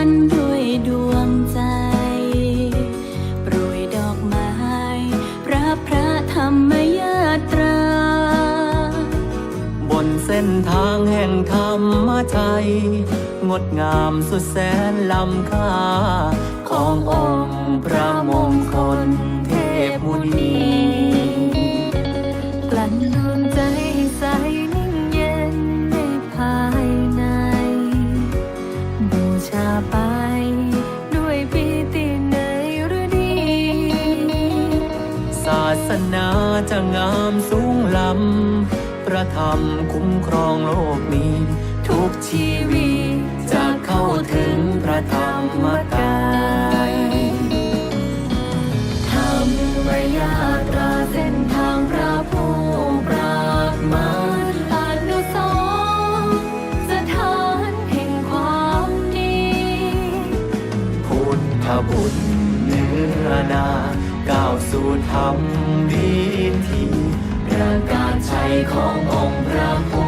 ธุการด้วยดวงใจ โปรยดอกไม้ รับพระธรรมยาตรา บนเส้นทางแห่งธรรมใจงดงามสุดแสนล้ำค่า ขององค์พระมงคล งามสูงล้ำ ประธรรมคุ้มครองโลกนี้ ทุกชีวิตจะเข้าถึงพระธรรมกายธรรมยาตราเส้นทางพระผู้ปราบมารอนุสรณ์สถานแห่งความดี พุทธบุตรเนื้อนาก้าวสู่ธรรม ขององค์พระ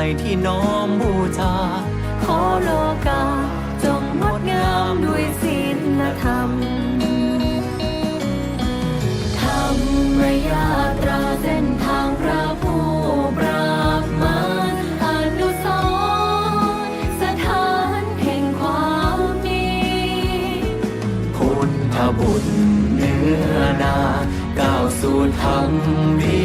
ดอกไม้ที่น้อมบูชา ขอโลกา จงงดงามด้วยศีลธรรม ธรรมยาตราเส้นทางพระผู้ปราบมารอนุสรณ์สถานแห่งความดีพุทธบุตรเนื้อนาก้าวสู่ธรรมดี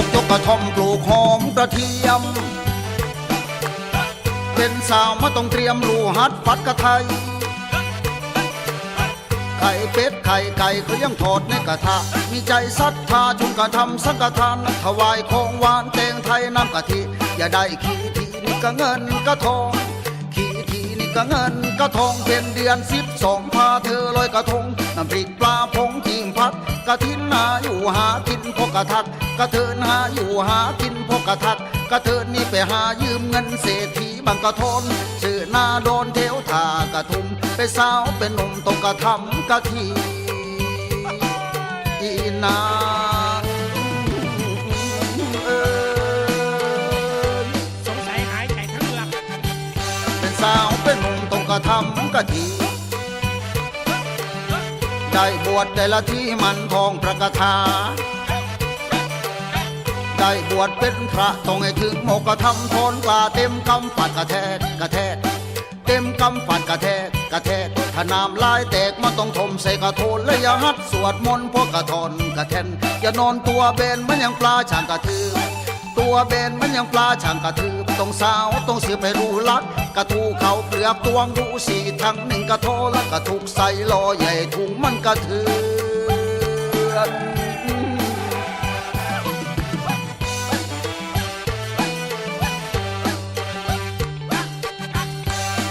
ก็โยกกระท่อมปลูกหอมกระเทียม เป็นสาวมาต้องเตรียมรูหัดฟัดกระไทย ไข่เป็ดไข่ไก่เขายังทอดในกระทะ มีใจศรัทธาจุนกระทำสังฆทานถวายของหวานแตงไทยน้ำกะทิ อย่าได้ขี้ทีนี่ก็เงินก็ทอง ก็เงินก็ทองเป็นเดือนสิบสองพาเธอลอยกระทงน้ำพริกปลาพงจิงพัดกะทินหาอยู่หากินพกกระทักกระเทินหาอยู่หากินพกกระทักกระเทินนี่ไปหายืมเงินเศรษฐีบางกระทนชื่อนาโดนเทวทากระทุมไปสาวเป็นหนุ่มตรงกระทำกะทีอีนา ดาวเป็นมุมตรงกระทำกะทีได้บวชแต่ละที่มันทองประกถาได้บวชเป็นพระต้องให้ถึงโมกธรรมทนกว่าเต็มกำปัดกระแทกกระแทกเต็มกำปัดกระแทกกระแทกถ้าน้ำลายแตกมันต้องทมใส่กระโทนและอย่าหัดสวดมนต์พวกกระทอนกระแทนอย่านอนตัวเบนมันยังปลาช่างกระทือตัวเบนมันยังปลาช่างกระทือต้องสาวต้องเสียไปรู้ลัก กระทูเขาเปลือกตวงดูสีทั้งหนึ่งกระโทและกระทุกใส่ลอใหญ่ถุงมันกระเทือน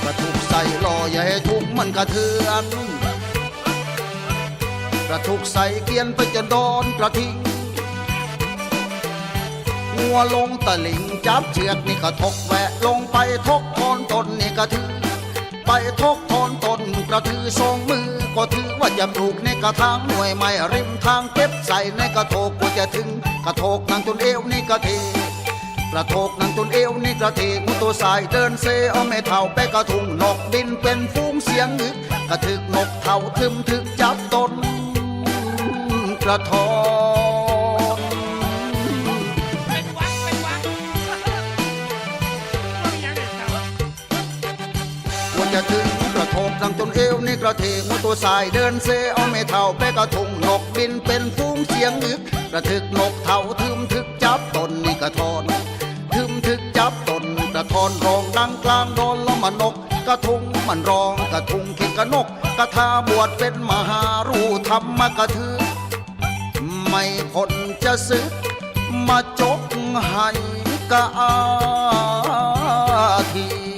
กระทุกใส่ลออให้ทุกมันกระเทือนกระทุกใส่เกียนไปจนโดนกระทิง งัวลงตะลิงจับเชือกนี่กระทกแวะลงไปทกทอนตนนี่กระถือ ไปทกทอนตนกระถือสองมือ ก็ถือว่าจะปลูกในกระถางหน่วยไม้ริมทางเก็บใส่ในกระโถกกว่าจะถึงกระโถกนั่งจนเอวนี่กระเทกระโถกนั่งจนเอวนี่กระเทมุตัวสายเดินเซเอาไม่เท่าไปกระทุงนกบินเป็นฟูงเสียงนึกกระถึกนกเท่าทึมถึกจับตนกระทอ จะถึงกระโถกนั่งจนเอวนี่กระเทมุตัวสายเดินเซเอาไม่เท่าไปกระทุงนกบินเป็นฟูงเสียงนึกกระถึกนกเท่าทึมถึกจับตนนี่กระทอนทึมทึกจับตนกระทอนร้องดังกลางโดนแล้วมันนก กระทุงมันร้องกระทุงเข่งกระนกกระทาบวชเป็นมหารูธรรมกระทือไม่คนจะซึกมาจกให้กะอาที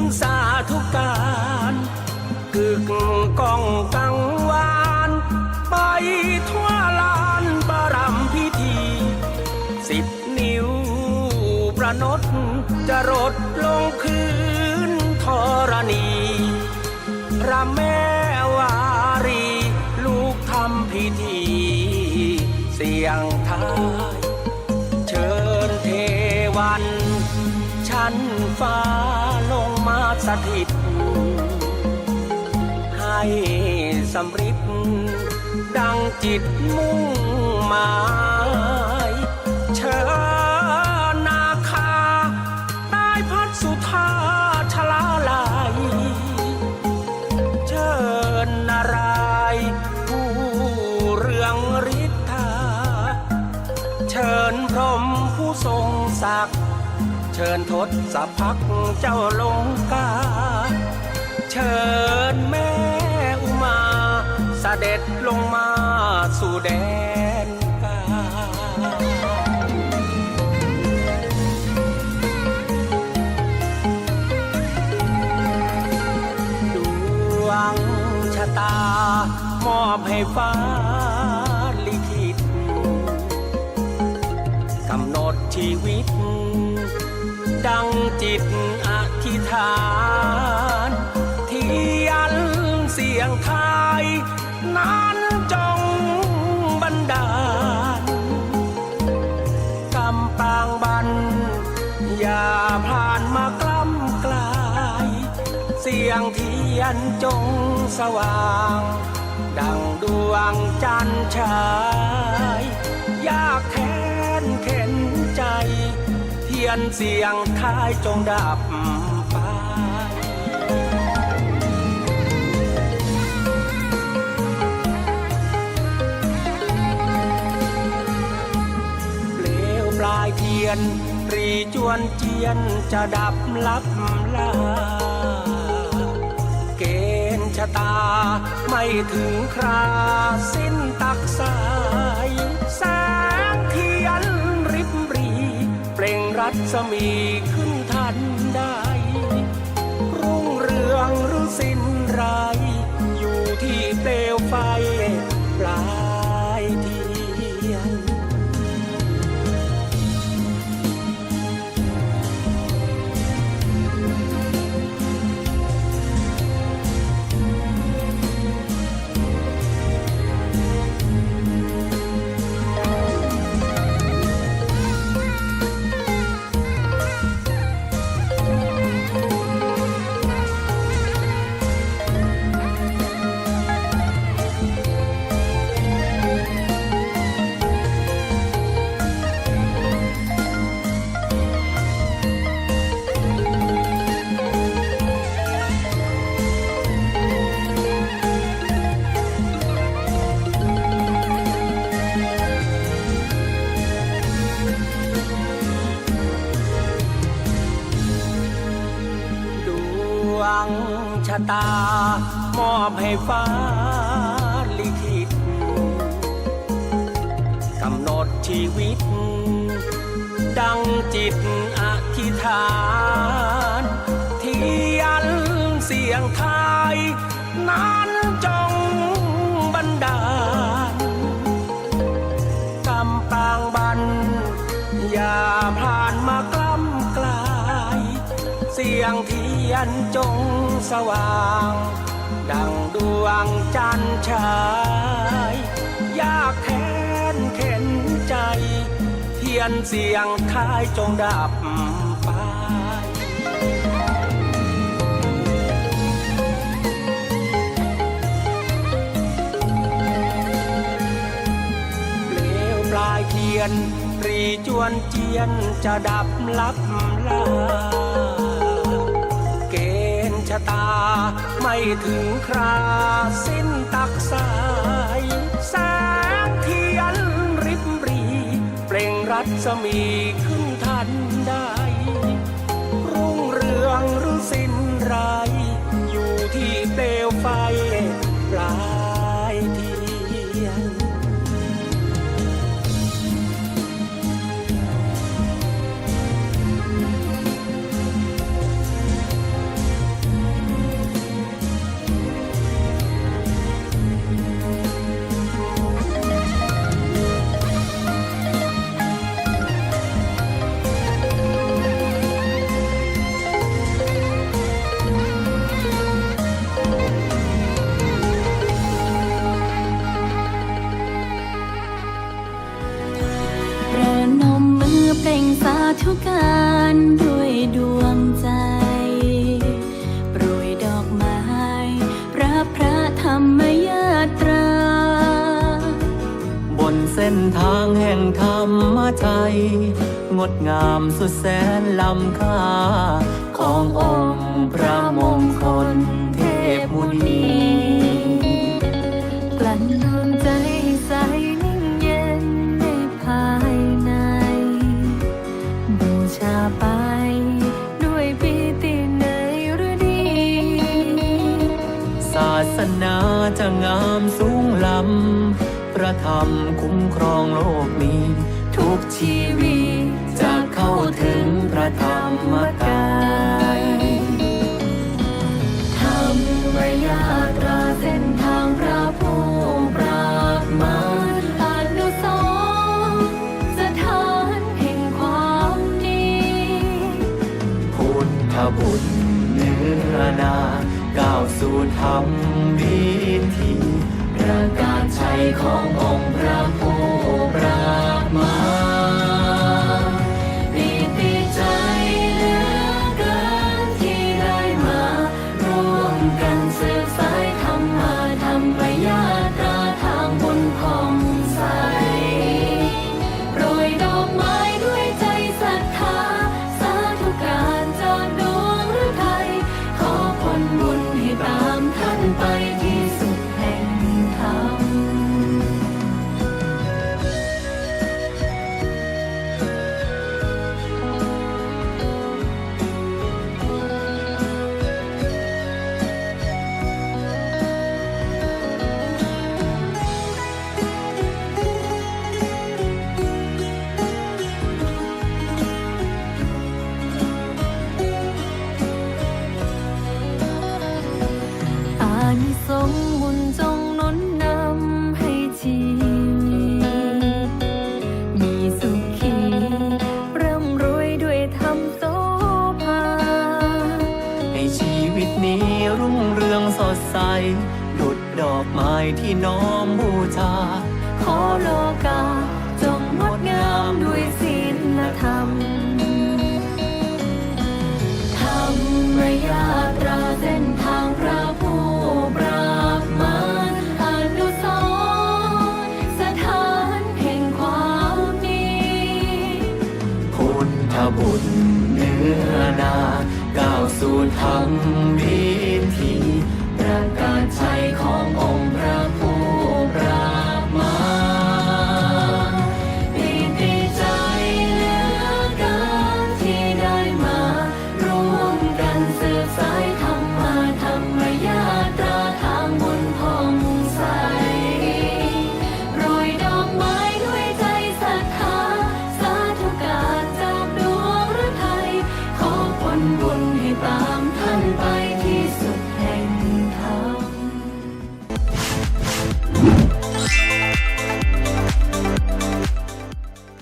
นสาธุการกึกก้องกังวาน ไปทั่วลานบารมพิธี สิบนิ้วประนดจะรดลงคืนธรณีพระแม่วารี ลูกทำพิธี เสียงทายเชิญเทวัน ชั้นฟ้า สถิต ให้สำริดดังจิตมุ่งหมายเชิญ ชิญทศพักเจ้าลงกา เชิญแม่อุมาเสด็จลงมาสู่แดนกา ดวงชะตามอบให้ฟ้า ตอธิษฐานที่ยันเสียงไทยนั้นจงบันดาลกำปางบัน อย่าผ่านมากล้ำกลาย เสียงเทียนจงสว่าง ดังดวงจันทร์ชายยา ยนเสียงท้ายจงดับไปเปลวปลายเทียนปรีจวนเจียนจะดับลับลา เกณฑ์ชะตาไม่ถึงคราสิ้นตักสา สมีขึ้นทันได้ รุ่งเรืองหรือสิ้นไรายอยู่ที่เปลวไฟปลา ตา มอบให้ฟ้าลิขิตกำหนดชีวิต ดังจิตอธิษฐานทียนเสียงไทยนั้นจงบันดาลกำปางบันอย่าผ่านมากล้ำกลายเสี ยงเทียนจงสว่าง ดังดวงจันทร์ฉายยากแค้นเข็นใจ เทียนเสียงท้ายจงดับไปเปลวปลายเทียนปรีจวนเจียนจะดับลับลา ไม่ถึงคราสิ้นตักสายแสงเทียนริบรี เปล่งรัศมีขึ้นทันได้ รุ่งเรืองหรือสิ้นไร อยู่ที่เปลวไฟ ส้นทางแห่งธรรมใจงดงามสุดแสนล้ำค่า ขององค์พระมงคล รมคุ้มครองโลกนี้ ทุกชีวิตจะเข้าถึงพระธรรมกายธรรมยาตราเส้นทางพระผู้ปราบมารอนุสรณ์สถานแห่งความดี พุทธบุตรเนื้อนาก้าวสู่ธรรมวิธีประกา ขององค์พระผู้ปรามา หมายที่น้อมบูชา ขอโลกา จงงดงามด้วยศีลธรรม ธรรมยาตราเส้นทางพระผู้ปราบมารอนุสรณ์สถานแห่งความดีพุทธบุตรเนื้อนาก้าวสู่ธรรมดี